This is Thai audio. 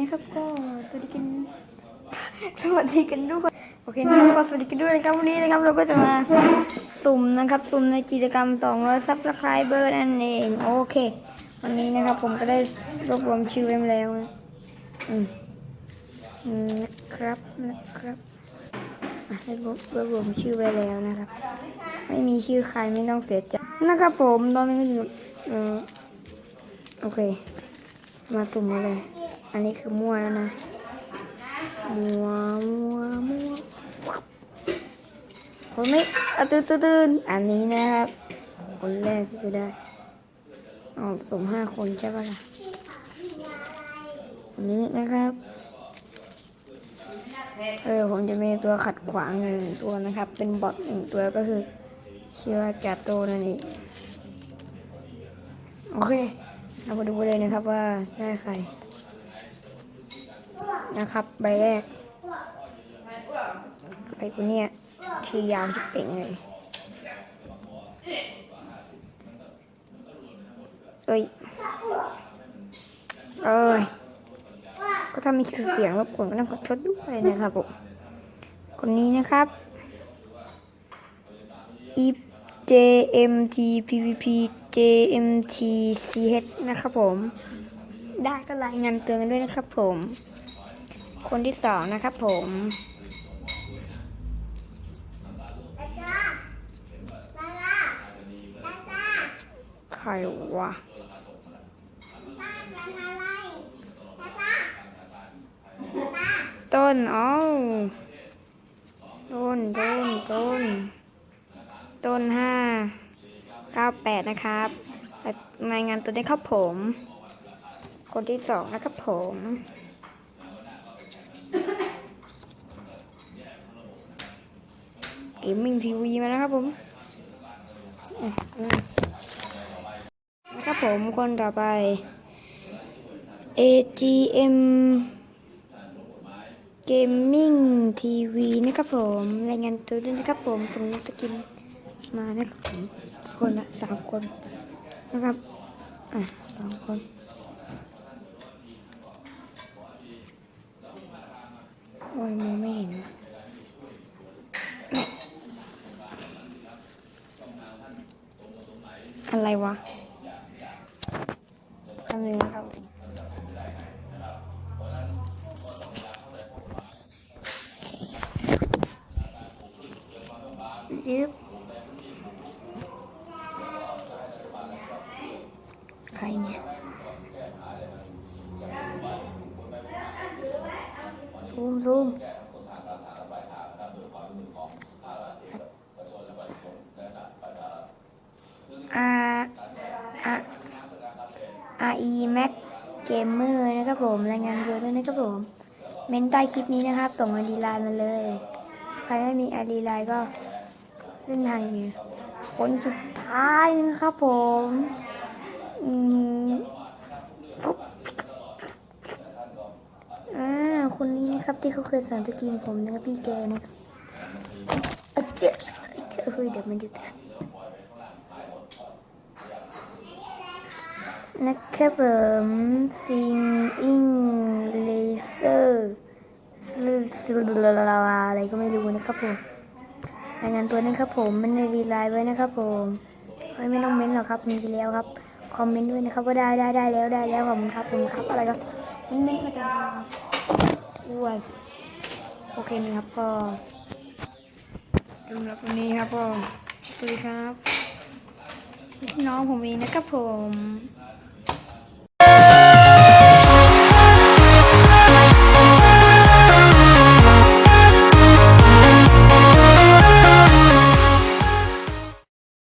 นะครับก็สวัสดีกันสวัสดีกันด้วยโอเคนะครับก็สวัสดีกันด้วยนะครับวันนี้นะครับเราก็จะมาสุ่มนะครับสุ่มในกิจกรรม200ซับสไครเบอร์นั่นเองโอเค วันนี้นะครับผมก็ได้รวบรวมชื่อไว้แล้วนะอืมนะครับนะครับได้รวบรวมชื่อไว้แล้วนะครับ ไม่มีชื่อใครไม่ต้องเสียใจนะครับผมตอนนี้อยู่เออโอเค มาสุ่มเลย อันนี้คือมั่วแล้วนะมัวมัวมัวคนไม่อะตื่นตื่นอันนี้นะครับ คนแรกที่จะได้อ๋อสุ่มห้าคนใช่ปะล่ะอันนี้นะครับ เออผมจะมีตัวขัดขวางหนึ่งตัวนะครับ เป็นบอทหนึ่งตัวก็คือเชื่อว่าจาโตนั่นเองโอเค เรามาดูกันเลยนะครับว่าได้ใคร นะครับ ใบแรก ใบกูเนี่ยชื่อยาวชิบเป่งเลยเอ้ยเอ้ย ก็ถ้ามีเสียงรบกวนก็ต้องขอโทษด้วยนะครับผม คนนี้นะครับ e JMT PVP JMT CH นะครับผม ได้ก็รายงานเตือนกันด้วยนะครับผม คนที่สองนะครับผมใครวะต้นอ้าวต้น ต้น ต้น ต้นห้าเก้าแปดนะครับรายงานตัวได้ครับผม คนที่สองนะครับผม เกมมิ่งทีวีมาแล้วครับผมนะครับผมคนต่อไป AGM Gaming TV นะครับผมรายงานตัวด้วยนะครับผมส่งสกินมานะครับผมคนละสามคนนะครับอะสองคนโอ้ยมองไม่เห็นว่ะ อะไรวะทำหนึ่งนะครับยึบใครเนี่ยซูมซูม อาอา อาอีแม็กเกมเมอร์นะครับผม รายงานตัวด้วยนะครับผม เมนใต้คลิปนี้นะครับ ส่งไอดีไลน์มาเลย ใครไม่มีไอดีไลน์ก็เล่นทางอยู่คนสุดท้ายนะครับผมอืมอ่าคนนี้นะครับที่เขาเคยสั่งสกินผมนะครับพี่แกนะครับเจ๊ะอเจ๊เฮ้ยเดี๋ยวมันจะทัน นะครับผมซิงอิงเลเซอร์อะไรก็ไม่รู้นะครับผมรายงานตัวนะครับผมมันในรีไลน์ไว้นะครับผมไม่ต้องเม้นหรอกครับมีไปแล้วครับ คอมเมนต์ด้วยนะครับว่าได้ได้ได้แล้วได้แล้วขอบคุณครับผมครับอะไรครับไม่ไม่เข้าจครับอ้วนโอเคนี่ครับก็สำหรับวันนี้ครับก็สวัสดีครับ น้องผมเองนะครับผม